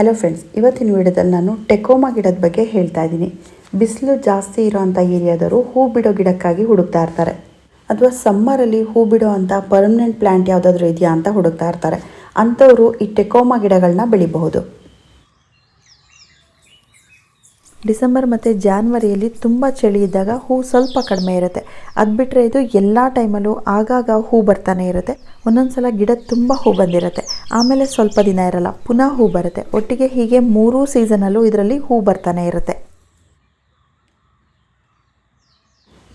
Hello friends ಇವತ್ತಿನ ವಿಡಿಯೋದಲ್ಲಿ ನಾನು ಟೆಕೋಮಾ ಗಿಡದ ಬಗ್ಗೆ ಹೇಳ್ತಾ ಇದ್ದೀನಿ. ಬಿಸಿಲು ಜಾಸ್ತಿ ಇರೋವಂಥ ಏರಿಯಾದವರು ಹೂ ಬಿಡೋ ಗಿಡಕ್ಕಾಗಿ ಹುಡುಕ್ತಾ ಇರ್ತಾರೆ. ಅಥವಾ ಸಮ್ಮರಲ್ಲಿ ಹೂ ಬಿಡೋ ಅಂಥ ಪರ್ಮನೆಂಟ್ ಪ್ಲ್ಯಾಂಟ್ ಯಾವುದಾದ್ರೂ ಇದೆಯಾ ಅಂತ ಹುಡುಕ್ತಾ ಇರ್ತಾರೆ. ಅಂಥವರು ಈ ಟೆಕೋಮಾ ಗಿಡಗಳನ್ನ ಬೆಳಿಬಹುದು. ಡಿಸೆಂಬರ್ ಮತ್ತು ಜಾನ್ವರಿಯಲ್ಲಿ ತುಂಬ ಚಳಿ ಇದ್ದಾಗ ಹೂ ಸ್ವಲ್ಪ ಕಡಿಮೆ ಇರುತ್ತೆ. ಅದು ಬಿಟ್ಟರೆ ಇದು ಎಲ್ಲ ಟೈಮಲ್ಲೂ ಆಗಾಗ ಹೂ ಬರ್ತಾನೆ ಇರುತ್ತೆ. ಒಂದೊಂದು ಸಲ ಗಿಡ ತುಂಬ ಹೂ ಬಂದಿರುತ್ತೆ. ಆಮೇಲೆ ಸ್ವಲ್ಪ ದಿನ ಇರಲ್ಲ, ಪುನಃ ಹೂ ಬರುತ್ತೆ. ಒಟ್ಟಿಗೆ ಹೀಗೆ ಮೂರೂ ಸೀಸನಲ್ಲೂ ಇದರಲ್ಲಿ ಹೂ ಬರ್ತಾನೆ ಇರುತ್ತೆ.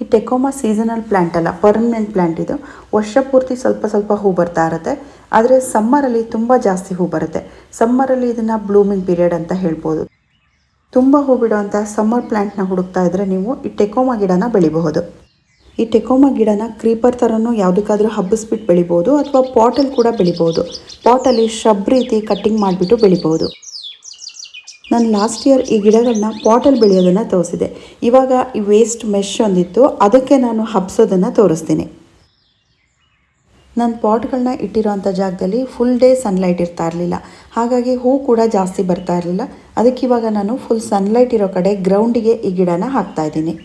ಈ ಟೆಕೋಮಾ ಸೀಸನಲ್ ಪ್ಲ್ಯಾಂಟ್ ಅಲ್ಲ, ಪರ್ಮನೆಂಟ್ ಪ್ಲ್ಯಾಂಟ್ ಇದು. ವರ್ಷ ಪೂರ್ತಿ ಸ್ವಲ್ಪ ಸ್ವಲ್ಪ ಹೂ ಬರ್ತಾ ಇರುತ್ತೆ. ಆದರೆ ಸಮ್ಮರಲ್ಲಿ ತುಂಬ ಜಾಸ್ತಿ ಹೂ ಬರುತ್ತೆ. ಸಮ್ಮರಲ್ಲಿ ಇದನ್ನು ಬ್ಲೂಮಿಂಗ್ ಪೀರಿಯಡ್ ಅಂತ ಹೇಳ್ಬೋದು. ತುಂಬ ಹೂ ಬಿಡುವಂಥ ಸಮ್ಮರ್ ಪ್ಲ್ಯಾಂಟ್ನ ಹುಡುಕ್ತಾ ಇದ್ದರೆ ನೀವು ಈ ಟೆಕೋಮಾ ಗಿಡನ ಬೆಳಿಬಹುದು. ಈ ಟೆಕೋಮಾ ಗಿಡನ ಕ್ರೀಪರ್ ಥರನೂ ಯಾವುದಕ್ಕಾದ್ರೂ ಹಬ್ಬಿಸ್ಬಿಟ್ಟು ಬೆಳಿಬೋದು ಅಥವಾ ಪಾಟಲ್ಲಿ ಕೂಡ ಬೆಳಿಬೋದು. ಪಾಟಲ್ಲಿ ಶಬ್ ರೀತಿ ಕಟ್ಟಿಂಗ್ ಮಾಡಿಬಿಟ್ಟು ಬೆಳಿಬೋದು. ನಾನು ಲಾಸ್ಟ್ ಇಯರ್ ಈ ಗಿಡಗಳನ್ನ ಪಾಟಲ್ಲಿ ಬೆಳೆಯೋದನ್ನು ತೋರಿಸಿದೆ. ಇವಾಗ ಈ ವೇಸ್ಟ್ ಮೆಶ್ ಒಂದಿತ್ತು, ಅದಕ್ಕೆ ನಾನು ಹಬ್ಸೋದನ್ನು ತೋರಿಸ್ತೀನಿ. ನಾನು ಪಾಟ್ಗಳನ್ನ ಇಟ್ಟಿರೋಂಥ ಜಾಗದಲ್ಲಿ ಫುಲ್ ಡೇ ಸನ್ಲೈಟ್ ಇರ್ತಾ ಇರಲಿಲ್ಲ. ಹಾಗಾಗಿ ಹೂ ಕೂಡ ಜಾಸ್ತಿ ಬರ್ತಾ ಇರಲಿಲ್ಲ. ಅದಕ್ಕೆ ಇವಾಗ ನಾನು ಫುಲ್ ಸನ್ಲೈಟ್ ಇರೋ ಕಡೆ ಗ್ರೌಂಡಿಗೆ ಈ ಗಿಡನ ಹಾಕ್ತಾ ಇದ್ದೀನಿ.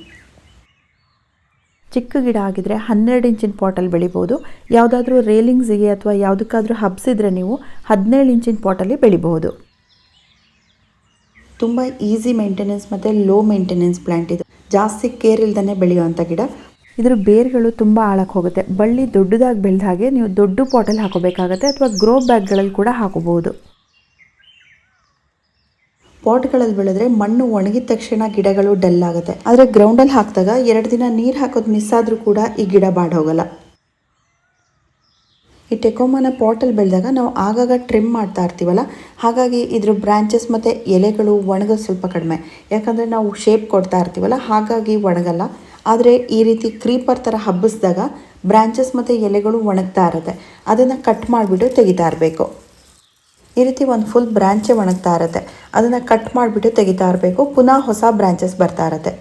ಚಿಕ್ಕ ಗಿಡ ಆಗಿದ್ರೆ ಹನ್ನೆರಡು ಇಂಚಿನ ಪಾಟಲ್ಲಿ ಬೆಳಿಬೋದು. ಯಾವುದಾದ್ರೂ ರೇಲಿಂಗ್ಸಿಗೆ ಅಥವಾ ಯಾವುದಕ್ಕಾದ್ರೂ ಹಬ್ಸಿದ್ರೆ ನೀವು ಹದಿನೇಳು ಇಂಚಿನ ಪಾಟಲ್ಲಿ ಬೆಳಿಬಹುದು. ತುಂಬ ಈಸಿ ಮೇಂಟೆನೆನ್ಸ್ ಮತ್ತು ಲೋ ಮೇಂಟೆನೆನ್ಸ್ ಪ್ಲ್ಯಾಂಟ್ ಇದು. ಜಾಸ್ತಿ ಕೇರ್ ಇಲ್ದೇ ಬೆಳೆಯುವಂಥ ಗಿಡ. ಇದ್ರ ಬೇರ್ಗಳು ತುಂಬ ಆಳಕ್ಕೆ ಹೋಗುತ್ತೆ. ಬಳ್ಳಿ ದೊಡ್ಡದಾಗಿ ಬೆಳೆದ ಹಾಗೆ ನೀವು ದೊಡ್ಡ ಪಾಟಲ್ಲಿ ಹಾಕೋಬೇಕಾಗತ್ತೆ ಅಥವಾ ಗ್ರೋ ಬ್ಯಾಗ್ಗಳಲ್ಲಿ ಕೂಡ ಹಾಕೋಬಹುದು. ಪಾಟ್ಗಳಲ್ಲಿ ಬೆಳೆದ್ರೆ ಮಣ್ಣು ಒಣಗಿದ ತಕ್ಷಣ ಗಿಡಗಳು ಡಲ್ ಆಗುತ್ತೆ. ಆದರೆ ಗ್ರೌಂಡಲ್ಲಿ ಹಾಕಿದಾಗ ಎರಡು ದಿನ ನೀರು ಹಾಕೋದು ಮಿಸ್ ಆದರೂ ಕೂಡ ಈ ಗಿಡ ಬಾಡೋಗಲ್ಲ ಈ ಟೆಕೋಮನ ಪಾಟಲ್ಲಿ ಬೆಳೆದಾಗ ನಾವು ಆಗಾಗ ಟ್ರಿಮ್ ಮಾಡ್ತಾ ಇರ್ತೀವಲ್ಲ, ಹಾಗಾಗಿ ಇದ್ರ ಬ್ರಾಂಚಸ್ ಮತ್ತು ಎಲೆಗಳು ಒಣಗೋದು ಸ್ವಲ್ಪ ಕಡಿಮೆ. ಯಾಕಂದರೆ ನಾವು ಶೇಪ್ ಕೊಡ್ತಾ ಇರ್ತೀವಲ್ಲ, ಹಾಗಾಗಿ ಒಣಗಲ್ಲ. ಆದರೆ ಈ ರೀತಿ ಕ್ರೀಪರ್ ಥರ ಹಬ್ಬಿಸಿದಾಗ ಬ್ರಾಂಚಸ್ ಮತ್ತು ಎಲೆಗಳು ಒಣಗ್ತಾ ಇರುತ್ತೆ. ಅದನ್ನು ಕಟ್ ಮಾಡಿಬಿಟ್ಟು ತೆಗಿತಾ ಇರಬೇಕು. ಈ ರೀತಿ ಒಂದು ಫುಲ್ ಬ್ರಾಂಚೇ ಒಣಗ್ತಾ ಇರುತ್ತೆ. ಅದನ್ನು ಕಟ್ ಮಾಡಿಬಿಟ್ಟು ತೆಗಿತಾ ಇರಬೇಕು. ಪುನಃ ಹೊಸ ಬ್ರಾಂಚಸ್ ಬರ್ತಾ ಇರುತ್ತೆ.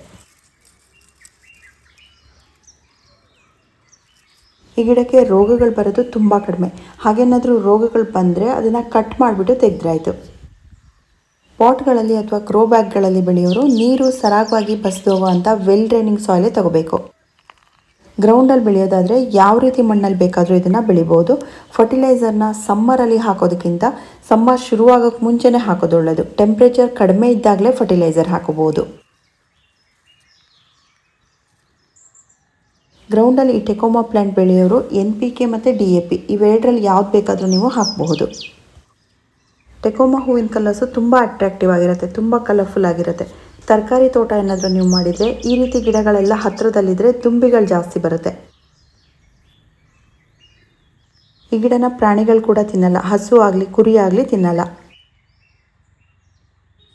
ಈ ಗಿಡಕ್ಕೆ ರೋಗಗಳು ಬರೋದು ತುಂಬ ಕಡಿಮೆ. ಹಾಗೇನಾದರೂ ರೋಗಗಳು ಬಂದರೆ ಅದನ್ನು ಕಟ್ ಮಾಡಿಬಿಟ್ಟು ತೆಗೆದ್ರಾಯ್ತು. ಪಾಟ್ಗಳಲ್ಲಿ ಅಥವಾ ಕ್ರೋ ಬ್ಯಾಗ್ಗಳಲ್ಲಿ ಬೆಳೆಯೋರು ನೀರು ಸರಾಗವಾಗಿ ಬಸಿದು ಹೋಗುವಂಥ ವೆಲ್ ಡ್ರೈನಿಂಗ್ ಸಾಯಿಲೇ ತಗೋಬೇಕು. ಗ್ರೌಂಡಲ್ಲಿ ಬೆಳೆಯೋದಾದರೆ ಯಾವ ರೀತಿ ಮಣ್ಣಲ್ಲಿ ಬೇಕಾದರೂ ಇದನ್ನು ಬೆಳಿಬೋದು. ಫರ್ಟಿಲೈಸರ್ನ ಸಮ್ಮರಲ್ಲಿ ಹಾಕೋದಕ್ಕಿಂತ ಸಮ್ಮರ್ ಶುರುವಾಗೋಕ್ಕೆ ಮುಂಚೆನೇ ಹಾಕೋದು ಒಳ್ಳೆಯದು ಟೆಂಪ್ರೇಚರ್ ಕಡಿಮೆ ಇದ್ದಾಗಲೇ ಫರ್ಟಿಲೈಸರ್ ಹಾಕೋಬೋದು. ಗ್ರೌಂಡಲ್ಲಿ ಈ ಟೆಕೋಮಾ ಪ್ಲ್ಯಾಂಟ್ ಬೆಳೆಯೋರು ಎನ್ ಪಿ ಕೆ ಮತ್ತು ಡಿ ಎ ಪಿ ಇವೆರಡರಲ್ಲಿ ಯಾವ್ದು ಬೇಕಾದರೂ ನೀವು ಹಾಕಬಹುದು. ಟೆಕೋಮಾ ಹೂವಿನ ಕಲರ್ಸು ತುಂಬ ಅಟ್ರಾಕ್ಟಿವ್ ಆಗಿರುತ್ತೆ, ತುಂಬ ಕಲರ್ಫುಲ್ ಆಗಿರುತ್ತೆ. ತರಕಾರಿ ತೋಟ ಏನಾದರೂ ನೀವು ಮಾಡಿದರೆ ಈ ರೀತಿ ಗಿಡಗಳೆಲ್ಲ ಹತ್ತಿರದಲ್ಲಿದ್ದರೆ ತುಂಬಿಗಳು ಜಾಸ್ತಿ ಬರುತ್ತೆ. ಈ ಗಿಡನ ಪ್ರಾಣಿಗಳು ಕೂಡ ತಿನ್ನಲ್ಲ, ಹಸು ಆಗಲಿ, ಕುರಿ ಆಗಲಿ ತಿನ್ನಲ್ಲ.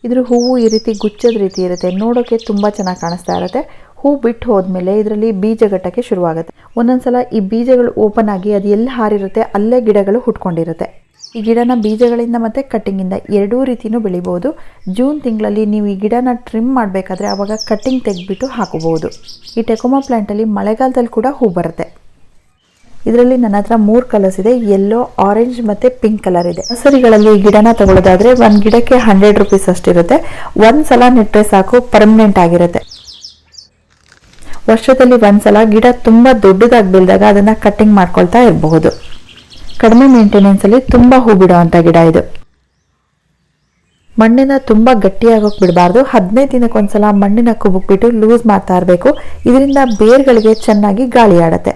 ಇದ್ರ ಹೂವು ಈ ರೀತಿ ಗುಚ್ಚದ ರೀತಿ ಇರುತ್ತೆ ನೋಡೋಕ್ಕೆ ತುಂಬ ಚೆನ್ನಾಗಿ ಕಾಣಿಸ್ತಾ ಇರುತ್ತೆ. ಹೂ ಬಿಟ್ಟು ಹೋದ್ಮೇಲೆ ಇದರಲ್ಲಿ ಬೀಜ ಗಟ್ಟಕ್ಕೆ ಶುರುವಾಗುತ್ತೆ. ಒಂದೊಂದ್ಸಲ ಈ ಬೀಜಗಳು ಓಪನ್ ಆಗಿ ಅದು ಎಲ್ಲಿ ಹಾರಿರುತ್ತೆ ಅಲ್ಲೇ ಗಿಡಗಳು ಹುಟ್ಕೊಂಡಿರುತ್ತೆ. ಈ ಗಿಡನ ಬೀಜಗಳಿಂದ ಮತ್ತು ಕಟ್ಟಿಂಗಿಂದ ಎರಡೂ ರೀತಿಯೂ ಬೆಳಿಬೋದು. ಜೂನ್ ತಿಂಗಳಲ್ಲಿ ನೀವು ಈ ಗಿಡನ ಟ್ರಿಮ್ ಮಾಡಬೇಕಾದ್ರೆ ಆವಾಗ ಕಟ್ಟಿಂಗ್ ತೆಗೆದ್ಬಿಟ್ಟು ಹಾಕಬಹುದು. ಈ ಟೆಕೋಮಾ ಪ್ಲ್ಯಾಂಟಲ್ಲಿ ಮಳೆಗಾಲದಲ್ಲಿ ಕೂಡ ಹೂ ಬರುತ್ತೆ. ಇದರಲ್ಲಿ ನನ್ನ ಹತ್ರ ಮೂರು ಕಲರ್ಸ್ ಇದೆ. ಯೆಲ್ಲೋ ಆರೆಂಜ್ ಮತ್ತು ಪಿಂಕ್ ಕಲರ್ ಇದೆ. ನರ್ಸರಿಗಳಲ್ಲಿ ಈ ಗಿಡನ ತಗೊಳ್ಳೋದಾದ್ರೆ ಒಂದು ಗಿಡಕ್ಕೆ ಹಂಡ್ರೆಡ್ ರುಪೀಸ್ ಅಷ್ಟಿರುತ್ತೆ. ಒಂದು ಸಲ ನೆಟ್ಟರೆ ಸಾಕು ಪರ್ಮನೆಂಟ್ ಆಗಿರುತ್ತೆ. ವರ್ಷದಲ್ಲಿ ಒಂದ್ಸಲ ಗಿಡ ತುಂಬ ದೊಡ್ಡದಾಗಿ ಬೆಳೆದಾಗ ಅದನ್ನು ಕಟ್ಟಿಂಗ್ ಮಾಡ್ಕೊಳ್ತಾ ಇರಬಹುದು. ಕಡಿಮೆ ಮೇಂಟೆನೆನ್ಸಲ್ಲಿ ತುಂಬ ಹೂ ಬಿಡುವಂಥ ಗಿಡ ಇದು. ಮಣ್ಣಿನ ತುಂಬ ಗಟ್ಟಿಯಾಗೋಕೆ ಬಿಡಬಾರ್ದು. ಹದಿನೈದು ದಿನಕ್ಕೊಂದ್ಸಲ ಮಣ್ಣಿನ ಕುಬುಕ್ಬಿಟ್ಟು ಲೂಸ್ ಮಾಡ್ತಾ ಇರಬೇಕು. ಇದರಿಂದ ಬೇರ್ಗಳಿಗೆ ಚೆನ್ನಾಗಿ ಗಾಳಿ ಆಡತ್ತೆ.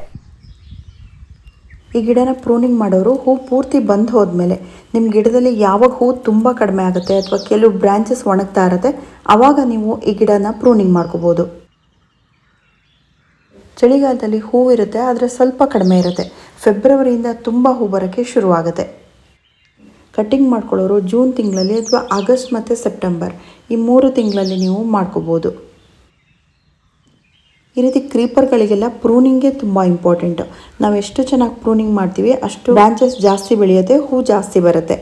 ಈ ಗಿಡನ ಪ್ರೂನಿಂಗ್ ಮಾಡೋರು ಹೂ ಪೂರ್ತಿ ಬಂದು ಹೋದ್ಮೇಲೆ ನಿಮ್ಮ ಗಿಡದಲ್ಲಿ ಯಾವಾಗ ಹೂ ತುಂಬ ಕಡಿಮೆ ಆಗುತ್ತೆ ಅಥವಾ ಕೆಲವು ಬ್ರಾಂಚಸ್ ಒಣಗ್ತಾ ಇರುತ್ತೆ ಆವಾಗ ನೀವು ಈ ಗಿಡನ ಪ್ರೂನಿಂಗ್ ಮಾಡ್ಕೋಬೋದು. ಚಳಿಗಾಲದಲ್ಲಿ ಹೂವಿರುತ್ತೆ ಆದರೆ ಸ್ವಲ್ಪ ಕಡಿಮೆ ಇರುತ್ತೆ. ಫೆಬ್ರವರಿಯಿಂದ ತುಂಬ ಹೂ ಬರೋಕ್ಕೆ ಶುರುವಾಗುತ್ತೆ. ಕಟ್ಟಿಂಗ್ ಮಾಡ್ಕೊಳ್ಳೋರು ಜೂನ್ ತಿಂಗಳಲ್ಲಿ ಅಥವಾ ಆಗಸ್ಟ್ ಮತ್ತು ಸೆಪ್ಟೆಂಬರ್ ಈ ಮೂರು ತಿಂಗಳಲ್ಲಿ ನೀವು ಮಾಡ್ಕೋಬೋದು. ಈ ರೀತಿ ಕ್ರೀಪರ್ಗಳಿಗೆಲ್ಲ ಪ್ರೂನಿಂಗೇ ತುಂಬ ಇಂಪಾರ್ಟೆಂಟು. ನಾವು ಎಷ್ಟು ಚೆನ್ನಾಗಿ ಪ್ರೂನಿಂಗ್ ಮಾಡ್ತೀವಿ, ಅಷ್ಟು ಬ್ರಾಂಚಸ್ ಜಾಸ್ತಿ ಬೆಳೆಯುತ್ತೆ, ಹೂ ಜಾಸ್ತಿ ಬರುತ್ತೆ.